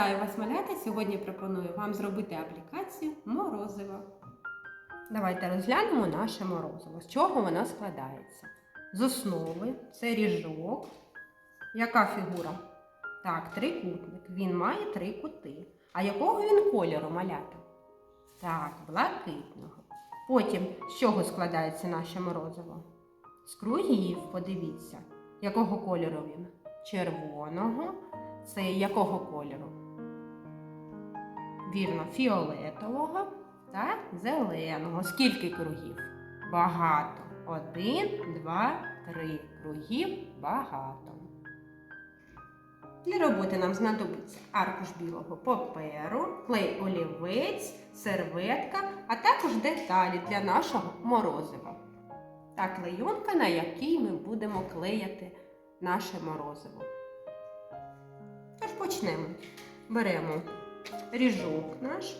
Вітаю вас, малята! Сьогодні пропоную вам зробити аплікацію морозиво. Давайте розглянемо наше морозиво. З чого воно складається? З основи це ріжок. Яка фігура? Так, трикутник. Він має три кути. А якого він кольору малята? Так, блакитного. Потім з чого складається наше морозиво? З кругів, подивіться. Якого кольору він? Червоного. Це якого кольору? Вірно, фіолетового та зеленого. Скільки кругів? Багато. Один, два, три. Кругів багато. Для роботи нам знадобиться аркуш білого паперу, клей олівець, серветка, а також деталі для нашого морозива. Та клейонка, на якій ми будемо клеяти наше морозиво. Тож почнемо. Беремо ріжок наш,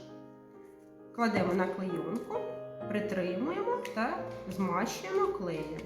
кладемо на клейонку, притримуємо та змащуємо клеєм.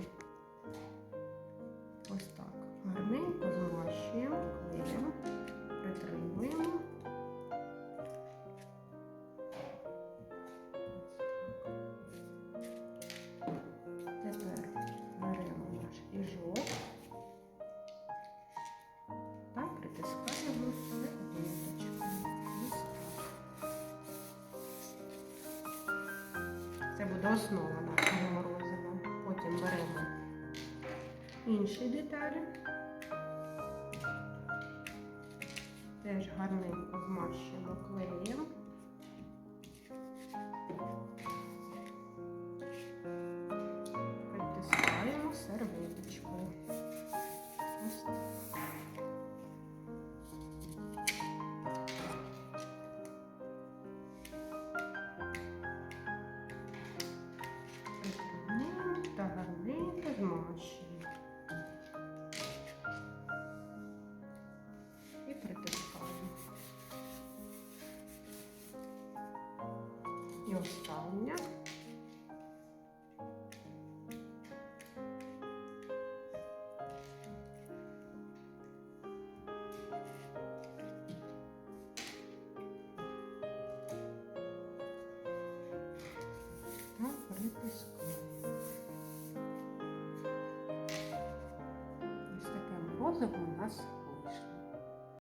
Це буде основа нашого морозива. Потім беремо інші деталі. Теж гарненько змащуємо клеєм. І остання. Та притискаємо. Ось таке у нас